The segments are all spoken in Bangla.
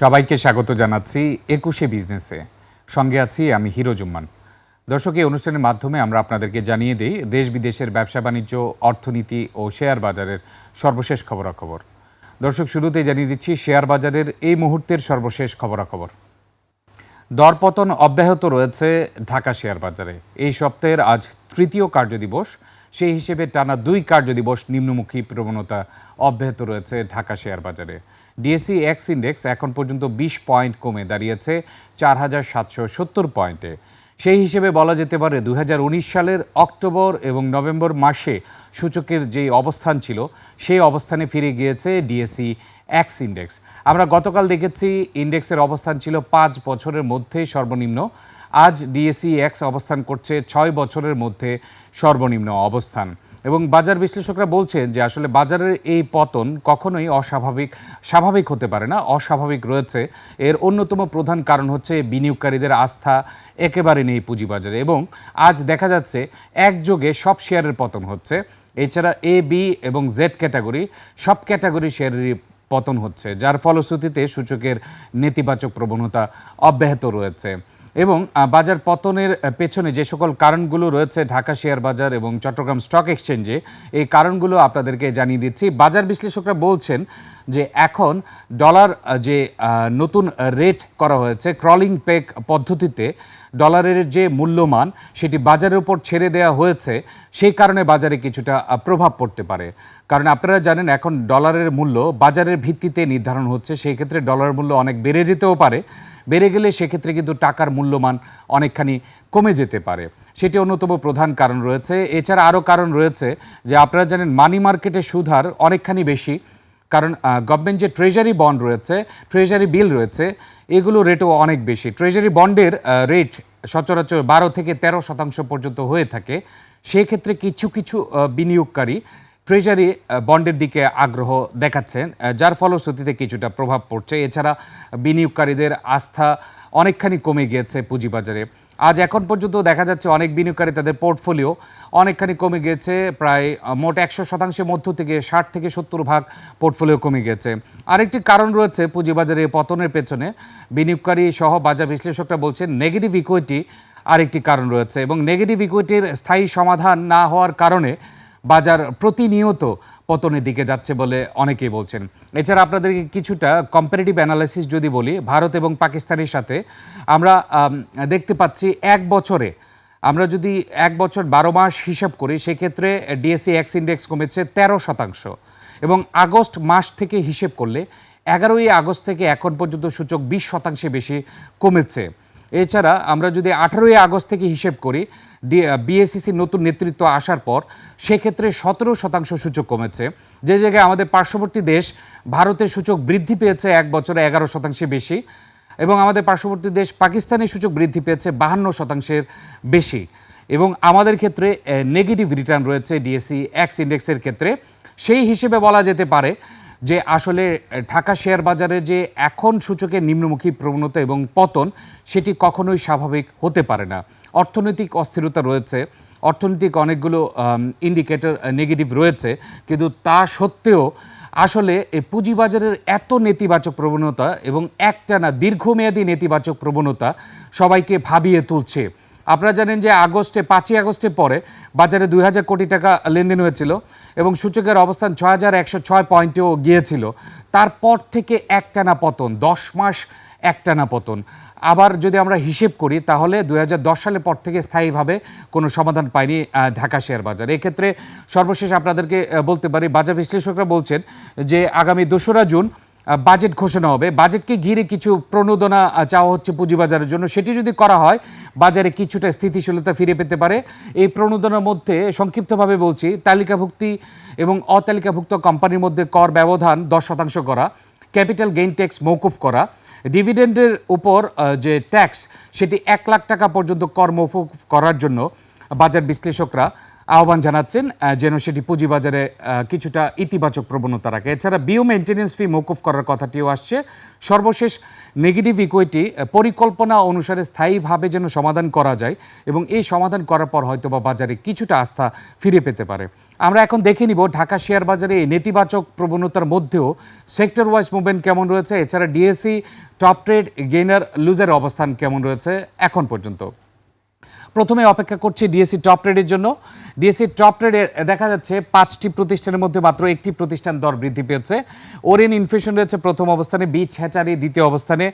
সবাইকে স্বাগত জানাচ্ছি একুশে বিজনেসে। সঙ্গে আছি আমি হিরো জুম্মান। দর্শক, এই অনুষ্ঠানের মাধ্যমে আমরা আপনাদেরকে জানিয়ে দিই, দেশ বিদেশের ব্যবসা বাণিজ্য, অর্থনীতি ও শেয়ার বাজারের সর্বশেষ খবরাখবর। দর্শক, শুরুতেই জানিয়ে দিচ্ছি, শেয়ার বাজারের এই মুহূর্তের সর্বশেষ খবরাখবর। দরপতন অব্যাহত রয়েছে ঢাকা শেয়ার বাজারে। এই সপ্তাহের আজ তৃতীয় কার্যদিবস। সেই হিসেবে টানা দুই কার্যদিবস নিম্নমুখী প্রবণতা অব্যাহত রয়েছে ঢাকা শেয়ার বাজারে। ডিএসসি এক্স ইন্ডেক্স এখন পর্যন্ত বিশ পয়েন্ট কমে দাঁড়িয়েছে চার হাজার সাতশো সত্তর পয়েন্টে। সেই হিসেবে বলা যেতে পারে দু হাজার উনিশ সালের অক্টোবর এবং নভেম্বর মাসে সূচকের যে অবস্থান ছিল, সেই অবস্থানে ফিরে গিয়েছে ডিএসি এক্স ইন্ডেক্স। আমরা গতকাল দেখেছি ইন্ডেক্সের অবস্থান ছিল পাঁচ বছরের মধ্যে সর্বনিম্ন। আজ ডিএসি এক্স অবস্থান করছে ছয় বছরের মধ্যে সর্বনিম্ন অবস্থান। এবং বাজার বিশ্লেষকরা বলছেন যে আসলে বাজারের এই পতন কখনোই অস্বাভাবিক, স্বাভাবিক হতে পারে না, অস্বাভাবিক রয়েছে। এর অন্যতম প্রধান কারণ হচ্ছে বিনিয়োগকারীদের আস্থা একেবারে নেই পুঁজিবাজারে এবং আজ দেখা যাচ্ছে একযোগে সব শেয়ারের পতন হচ্ছে। এছাড়া এ বি এবং জেড ক্যাটাগরি সব ক্যাটাগরি শেয়ারেরই পতন হচ্ছে, যার ফলশ্রুতিতে সূচকের নেতিবাচক প্রবণতা অব্যাহত রয়েছে। এবং বাজার পতনের পেছনে যে সকল কারণগুলো রয়েছে ঢাকা শেয়ার বাজার এবং চট্টগ্রাম স্টক এক্সচেঞ্জে, এই কারণগুলো আপনাদেরকে জানিয়ে দিচ্ছি। বাজার বিশ্লেষকরা বলছেন যে এখন ডলার যে নতুন রেট করা হয়েছে ক্রলিং পেক পদ্ধতিতে ডলারের যে মূল্যমান সেটি বাজারের উপর ছেড়ে দেওয়া হয়েছে, সেই কারণে বাজারে কিছুটা প্রভাব পড়তে পারে। কারণ আপনারা জানেন এখন ডলারের মূল্য বাজারের ভিত্তিতে নির্ধারণ হচ্ছে, সেই ক্ষেত্রে ডলারের মূল্য অনেক বেড়ে যেতেও পারে। বেড়ে গেলে সেক্ষেত্রে কিন্তু টাকার মূল্যমান অনেকখানি কমে যেতে পারে। সেটি অন্যতম প্রধান কারণ রয়েছে। এছাড়া আরও কারণ রয়েছে যে আপনারা জানেন মানি মার্কেটে সুধার অনেকখানি বেশি। কারণ গভর্নমেন্ট যে ট্রেজারি বন্ড রয়েছে ট্রেজারি বিল রয়েছে, এগুলো রেটও অনেক বেশি। ট্রেজারি বন্ডের রেট সচরাচর বারো থেকে তেরো শতাংশ পর্যন্ত হয়ে থাকে। সেক্ষেত্রে কিছু কিছু বিনিয়োগকারী ট্রেজারি বন্ডের দিকে আগ্রহ দেখাচ্ছেন যার ফলশ্রুতিতে কিছুটা প্রভাব পড়ছে। এছাড়া বিনিয়োগকারীদের আস্থা অনেকখানি কমে গিয়েছে পুঁজিবাজারে। আজ এখন পর্যন্ত দেখা যাচ্ছে অনেক বিনিয়োগকারী তাদের পোর্টফোলিও অনেকখানি কমে গিয়েছে প্রায় মোট একশো শতাংশের মধ্য থেকে ষাট থেকে সত্তর ভাগ পোর্টফোলিও কমে গেছে। আরেকটি কারণ রয়েছে পুঁজিবাজারে পতনের পেছনে। বিনিয়োগকারী সহ বাজার বিশ্লেষকরা বলছেন নেগেটিভ ইকুইটি আরেকটি কারণ রয়েছে এবং নেগেটিভ ইকুইটির স্থায়ী সমাধান না হওয়ার কারণে বাজার প্রতিনিয়ত পতনের দিকে যাচ্ছে বলে অনেকেই বলছেন। এছাড়া আপনাদেরকে কিছুটা কম্পারেটিভ অ্যানালাইসিস যদি বলি, ভারত এবং পাকিস্তানের সাথে, আমরা দেখতে পাচ্ছি এক বছরে, আমরা যদি এক বছর বারো মাস হিসাব করি, সেক্ষেত্রে ডিএসসি এক্স ইন্ডেক্স কমেছে তেরো শতাংশ। এবং আগস্ট মাস থেকে হিসেব করলে, এগারোই আগস্ট থেকে এখন পর্যন্ত সূচক বিশ শতাংশে বেশি কমেছে। এছাড়া আমরা যদি আঠারোই আগস্ট থেকে হিসেব করি বিএসসিসির নতুন নেতৃত্ব আসার পর, সেক্ষেত্রে সতেরো শতাংশ সূচক কমেছে। যে জায়গায় আমাদের পার্শ্ববর্তী দেশ, ভারতের সূচক বৃদ্ধি পেয়েছে এক বছরে এগারো শতাংশে বেশি এবং আমাদের পার্শ্ববর্তী দেশ পাকিস্তানের সূচক বৃদ্ধি পেয়েছে বাহান্ন শতাংশের বেশি এবং আমাদের ক্ষেত্রে নেগেটিভ রিটার্ন রয়েছে ডিএসসি এক্স ইন্ডেক্সের ক্ষেত্রে। সেই হিসেবে বলা যেতে পারে যে আসলে ঢাকা শেয়ার বাজারে যে এখন সূচকের নিম্নমুখী প্রবণতা এবং পতন, সেটি কখনোই স্বাভাবিক হতে পারে না। অর্থনৈতিক অস্থিরতা রয়েছে। অর্থনৈতিক অনেকগুলো ইন্ডিকেটর নেগেটিভ রয়েছে। কিন্তু তা সত্ত্বেও আসলে এই পুঁজিবাজারের এত নেতিবাচক প্রবণতা এবং একটানা দীর্ঘমেয়াদী নেতিবাচক প্রবণতা সবাইকে ভাবিয়ে তুলছে। আপনারা জানেন যে আগস্টে, পাঁচই আগস্টের পরে বাজারে দুই হাজার কোটি টাকা লেনদেন হয়েছিল এবং সূচকের অবস্থান ছয় হাজার একশো ছয় পয়েন্টেও গিয়েছিল। তারপর থেকে একটানা পতন, দশ মাস একটানা পতন। আবার যদি আমরা হিসেব করি, তাহলে দুই সালের পর থেকে স্থায়ীভাবে কোনো সমাধান পায়নি ঢাকা শেয়ার বাজার। এক্ষেত্রে সর্বশেষ আপনাদেরকে বলতে পারি, বাজার বিশ্লেষকরা বলছেন যে আগামী দোসরা জুন বাজেট ঘোষণা হবে। বাজেটকে ঘিরে কিছু প্রণোদনা চাওয়া হচ্ছে পুঁজিবাজারের জন্য। সেটি যদি করা হয়, বাজারে কিছুটা স্থিতিশীলতা ফিরে পেতে পারে। এই প্রণোদনার মধ্যে সংক্ষিপ্তভাবে বলছি, তালিকাভুক্তি এবং অতালিকাভুক্ত কোম্পানির মধ্যে কর ব্যবধান দশ শতাংশ করা, ক্যাপিটাল গেইন ট্যাক্স মৌকুফ করা, ডিভিডেন্ডের উপর যে ট্যাক্স, সেটি এক লাখ টাকা পর্যন্ত কর মৌকুফ করার জন্য বাজার বিশ্লেষকরা আহ্বান জানাচ্ছেন যেন সেটি পুঁজিবাজারে কিছুটা ইতিবাচক প্রবণতা রাখে। এছাড়া বিও মেনটেন্যান্স ফি মৌকুফ করার কথাটিও আসছে। সর্বশেষ নেগেটিভ ইকুইটি পরিকল্পনা অনুসারে স্থায়ীভাবে যেন সমাধান করা যায় এবং এই সমাধান করার পর হয়তো বা বাজারে কিছুটা আস্থা ফিরে পেতে পারে। আমরা এখন দেখে নিব ঢাকা শেয়ার বাজারে এই নেতিবাচক প্রবণতার মধ্যেও সেক্টর ওয়াইজ মুভমেন্ট কেমন রয়েছে। এছাড়া ডিএসসি টপ ট্রেড গেইনার লুজের অবস্থান কেমন রয়েছে এখন পর্যন্ত? প্রথমে অপেক্ষা করছি ডিএসসি টপ ট্রেডের জন্য। ডিএসসি টপ ট্রেডে দেখা যাচ্ছে পাঁচটি প্রতিষ্ঠানের মধ্যে মাত্র একটি প্রতিষ্ঠান দর বৃদ্ধি পেয়েছে। ওরেন ইনফ্লেশন রয়েছে প্রথম অবস্থানে বিচ হ্যাচারি দ্বিতীয় অবস্থানে,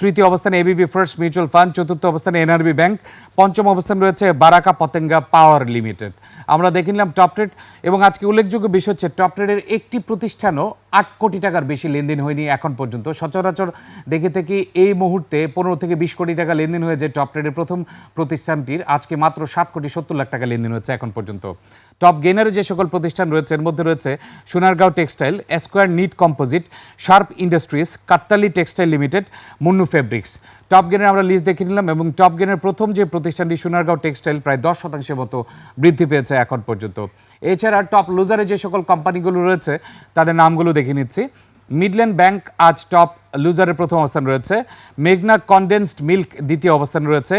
তৃতীয় অবস্থানে এবিবি ফার্স্ট মিউচুয়াল ফান্ড চতুর্থ অবস্থানে এনআরবি ব্যাংক পঞ্চম অবস্থানে রয়েছে বারাকা পতেঙ্গা পাওয়ার লিমিটেড আমরা দেখে নিলাম টপ ট্রেড এবং আজকে উল্লেখযোগ্য বিষয় হচ্ছে টপ ট্রেডের একটি প্রতিষ্ঠানও আট কোটি টাকার বেশি লেনদেন হয়নি এখন পর্যন্ত। সচরাচর দেখে থেকে এই মুহূর্তে পনেরো থেকে বিশ কোটি টাকা লেনদেন হয়েছে টপ ট্রেডের প্রথম প্রতিষ্ঠানটির। আজকে মাত্র সাত কোটি সত্তর লাখ টাকা লেনদেন হয়েছে এখন পর্যন্ত। টপ গেনারে যে সকল প্রতিষ্ঠান রয়েছে, এর মধ্যে রয়েছে Sonargaon textile square knit composite sharp industries Kattali textile limited Munnu fabrics top গেনের আমরা লিস্ট দেখে নিলাম এবং টপ গেনের প্রথম যে প্রতিষ্ঠানটি সোনারগাঁও টেক্সটাইল প্রায় দশ শতাংশের মতো বৃদ্ধি পেয়েছে এখন পর্যন্ত। এছাড়া টপ লুজারে যে সকল কোম্পানিগুলো রয়েছে, তাদের নামগুলো দেখে নিচ্ছি। মিডল্যান্ড ব্যাংক আজ টপ লুজারের প্রথম অবস্থান রয়েছে। মেঘনা কনডেন্সড মিল্ক দ্বিতীয় অবস্থান রয়েছে।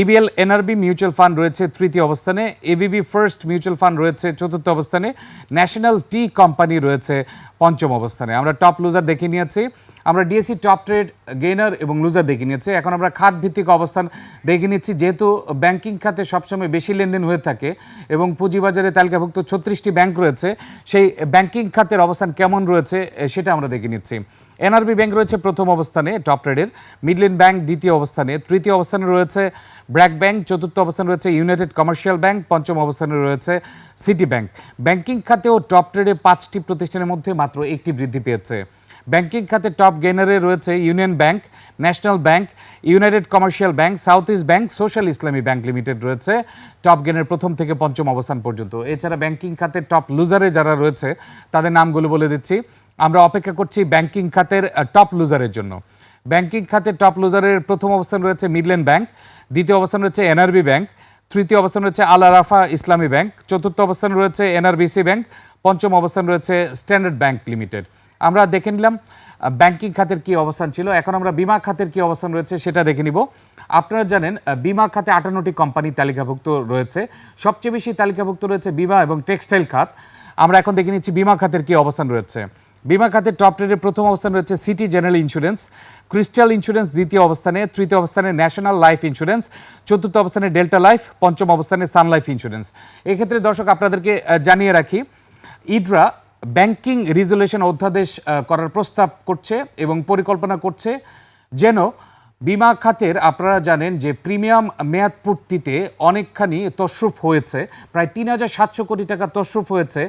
ইবিএল এনআরবি মিউচুয়াল ফান্ড রয়েছে তৃতীয় অবস্থানে। এবিবি ফার্স্ট মিউচুয়াল ফান্ড রয়েছে চতুর্থ অবস্থানে। ন্যাশনাল টি কোম্পানি রয়েছে পঞ্চম অবস্থানে। আমরা টপ লুজার দেখে নিয়েছি। আমরা ডিএসসি টপ ট্রেড গেইনার এবং লুজার দেখে নিয়েছি। এখন আমরা খাত ভিত্তিক অবস্থান দেখে নিচ্ছি। যেহেতু ব্যাংকিং খাতে সবসময় বেশি লেনদেন হয়ে থাকে এবং পুঁজিবাজারে তালিকাভুক্ত ছত্রিশটি ব্যাংক রয়েছে, সেই ব্যাংকিং খাতের অবস্থান কেমন রয়েছে, সেটা আমরা দেখে নিচ্ছি। এনআরবি ব্যাংক রয়েছে প্রথম অবস্থানে, টপ রেডের। মিডলেন ব্যাংক দ্বিতীয় অবস্থানে, তৃতীয় অবস্থানে রয়েছে ব্র্যাক ব্যাংক, চতুর্থ অবস্থানে রয়েছে ইউনাইটেড কমার্শিয়াল ব্যাংক, পঞ্চম অবস্থানে রয়েছে সিটি ব্যাংক। ব্যাংকিং খাতেও টপ ট্রেডে পাঁচটি প্রতিষ্ঠানের মধ্যে মাত্র একটি বৃদ্ধি পেয়েছে। ব্যাংকিং খাতে টপ গেনারে রয়েছে union bank, national bank, united commercial bank, south east bank, social Islami bank limited রয়েছে। টপ গেনের প্রথম থেকে পঞ্চম অবস্থান পর্যন্ত। এছাড়া ব্যাংকিং খাতে টপ লুজারে যারা রয়েছে, তাদের নামগুলো বলে দিচ্ছি। আমরা অপেক্ষা করছি ব্যাংকিং খাতের টপ লুজারের জন্য। ব্যাংকিং খাতে টপ লুজারের প্রথম অবস্থান রয়েছে মিডল্যান্ড ব্যাংক, দ্বিতীয় অবস্থান রয়েছে এনআরবি ব্যাংক, তৃতীয় অবস্থান রয়েছে আল আরাফা ইসলামী ব্যাংক, চতুর্থ অবস্থান রয়েছে এনআরবিসি ব্যাংক, পঞ্চম অবস্থান রয়েছে স্ট্যান্ডার্ড ব্যাংক লিমিটেড। আমরা দেখে নিলাম ব্যাংকিং খাতের কি অবস্থান ছিল। এখন আমরা বিমা খাতের কি অবস্থান রয়েছে সেটা দেখে নিব। আপনারা জানেন বিমা খাতে আটান্নটি কোম্পানি তালিকাভুক্ত রয়েছে। সবচেয়ে বেশি তালিকাভুক্ত রয়েছে বিমা এবং টেক্সটাইল খাত। আমরা এখন দেখে নিচ্ছি বিমা খাতের কি অবস্থান রয়েছে। বিমা খাতের টপ ট্রেডের প্রথম অবস্থান রয়েছে city general insurance crystal insurance দ্বিতীয় অবস্থানে, তৃতীয় অবস্থানে ন্যাশনাল লাইফ ইন্স্যুরেন্স চতুর্থ অবস্থানে ডেল্টা লাইফ পঞ্চম অবস্থানে সান লাইফ ইন্স্যুরেন্স এক্ষেত্রে দর্শক, আপনাদেরকে জানিয়ে রাখি, ইডরা ব্যাংকিং রিজলিউশন অধ্যাদেশ করার প্রস্তাব করছে এবং পরিকল্পনা করছে যেন বিমা খাতের, আপনারা জানেন যে প্রিমিয়াম মেয়াদ পূর্তিতে অনেকখানি তশরুফ হয়েছে। প্রায় তিন হাজার সাতশো কোটি টাকা তশরুফ হয়েছে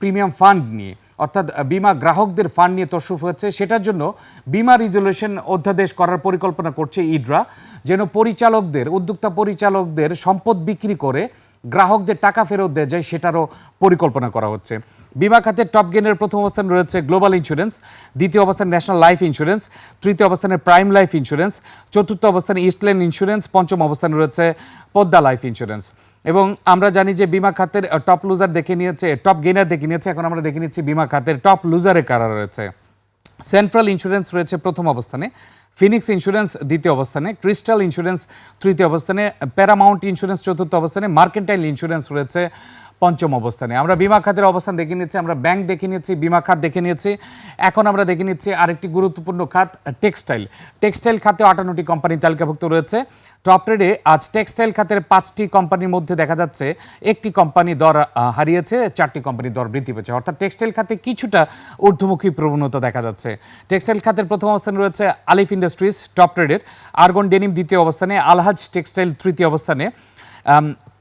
প্রিমিয়াম ফান্ড নিয়ে। অর্থাৎ বিমা গ্রাহকদের ফান্ড নিয়ে তশরুফ হয়েছে। সেটার জন্য বিমা রিজলিউশন অধ্যাদেশ করার পরিকল্পনা করছে ইডরা, যেন পরিচালকদের, উদ্যোক্তা পরিচালকদের সম্পদ বিক্রি করে গ্রাহকদের টাকা ফেরত দেওয়া যায় সেটারও পরিকল্পনা করা হচ্ছে। বিমা খাতের টপ গেনের প্রথম অবস্থান রয়েছে গ্লোবাল ইন্স্যুরেন্স, দ্বিতীয় অবস্থান ন্যাশনাল লাইফ ইন্স্যুরেন্স, তৃতীয় অবস্থানে প্রাইম লাইফ ইন্স্যুরেন্স, চতুর্থ অবস্থানে ইস্টল্যান্ড ইন্স্যুরেন্স, পঞ্চম অবস্থানে রয়েছে পদ্মা লাইফ ইন্স্যুরেন্স। এবং আমরা জানি যে বিমা খাতের টপ লুজার দেখে নিয়েছে, টপ গেনার দেখে নিয়েছে, এখন আমরা দেখে নিচ্ছি বিমা খাতের টপ লুজারে কারা রয়েছে। সেন্ট্রাল ইন্স্যুরেন্স রয়েছে প্রথম অবস্থানে ফিনিক্স ইন্স্যুরেন্স দ্বিতীয় অবস্থানে ক্রিস্টাল ইন্স্যুরেন্স তৃতীয় অবস্থানে প্যারামাউন্ট ইন্স্যুরেন্স চতুর্থ অবস্থানে মার্কেন্টাইল ইন্স্যুরেন্স রয়েছে। পঞ্চম অবস্থানে। আমরা বিমা খাতের অবস্থান দেখে নিচ্ছি, আমরা ব্যাংক দেখে নিয়েছি বিমা খাত দেখে নিয়েছি এখন আমরা দেখে নিচ্ছি আরেকটি গুরুত্বপূর্ণ খাত টেক্সটাইল টেক্সটাইল খাতে আটান্নটি কোম্পানি তালিকাভুক্ত রয়েছে। টপ ট্রেডে আজ টেক্সটাইল খাতের পাঁচটি কোম্পানির মধ্যে দেখা যাচ্ছে, একটি কোম্পানি দর হারিয়েছে, চারটি কোম্পানি দর বৃদ্ধি পেয়েছে। অর্থাৎ টেক্সটাইল খাতে কিছুটা ঊর্ধ্বমুখী প্রবণতা দেখা যাচ্ছে। টেক্সটাইল খাতের প্রথম অবস্থানে রয়েছে আলিফ ইন্ডাস্ট্রিজ টপ ট্রেডের আর্গন ডেনিম দ্বিতীয় অবস্থানে আলহাজ টেক্সটাইল তৃতীয় অবস্থানে।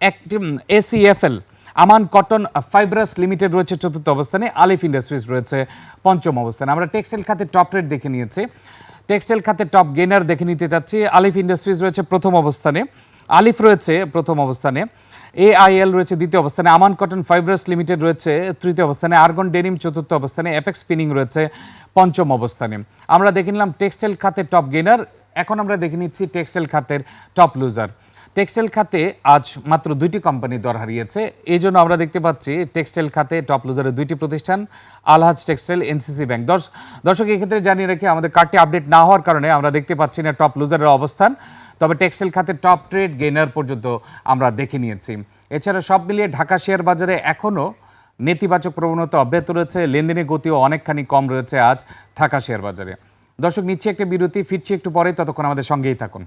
একটি ACFL Aman cotton fibrous limited রয়েছে চতুর্থ অবস্থানে, আলিফ ইন্ডাস্ট্রিজ রয়েছে পঞ্চম অবস্থানে। আমরা টেক্সটাইল খাতে টপ রেট দেখে নিয়েছি। টেক্সটাইল খাতে টপ গেনার দেখে নিতে চাচ্ছি আলিফ ইন্ডাস্ট্রিজ রয়েছে প্রথম অবস্থানে। আলিফ রয়েছে প্রথম অবস্থানে, এআইএল রয়েছে দ্বিতীয় অবস্থানে, আমান কটন ফাইব্রাস লিমিটেড রয়েছে তৃতীয় অবস্থানে, আর্গন ডেনিম চতুর্থ অবস্থানে, অ্যাপেক্স স্পিনিং রয়েছে পঞ্চম অবস্থানে। আমরা দেখে নিলাম টেক্সটাইল খাতে টপ গেনার এখন আমরা দেখে নিচ্ছি টেক্সটাইল খাতের টপ লুজার। টেক্সটাইল খাতে আজ মাত্র দুইটি কোম্পানি দর হারিয়েছে। এই জন্য আমরা দেখতে পাচ্ছি টেক্সটাইল খাতে টপ লুজারের দুইটি প্রতিষ্ঠান, আলহাজ টেক্সটাইল, এনসিসি ব্যাংক। দর্শ- দর্শক, এক্ষেত্রে জানিয়ে রেখে, আমাদের কার্ডটি আপডেট না হওয়ার কারণে আমরা দেখতে পাচ্ছি না টপ লুজারের অবস্থান। তবে টেক্সটাইল খাতে টপ ট্রেড গেইনার পর্যন্ত আমরা দেখে নিয়েছি। এছাড়া সব মিলিয়ে ঢাকা শেয়ার বাজারে এখনও নেতিবাচক প্রবণতা অব্যাহত রয়েছে। লেনদেনের গতিও অনেকখানি কম রয়েছে আজ ঢাকা শেয়ার বাজারে। দর্শক, নিচ্ছে একটা বিরতি, ফিরছি একটু পরে, ততক্ষণ আমাদের সঙ্গেই থাকুন।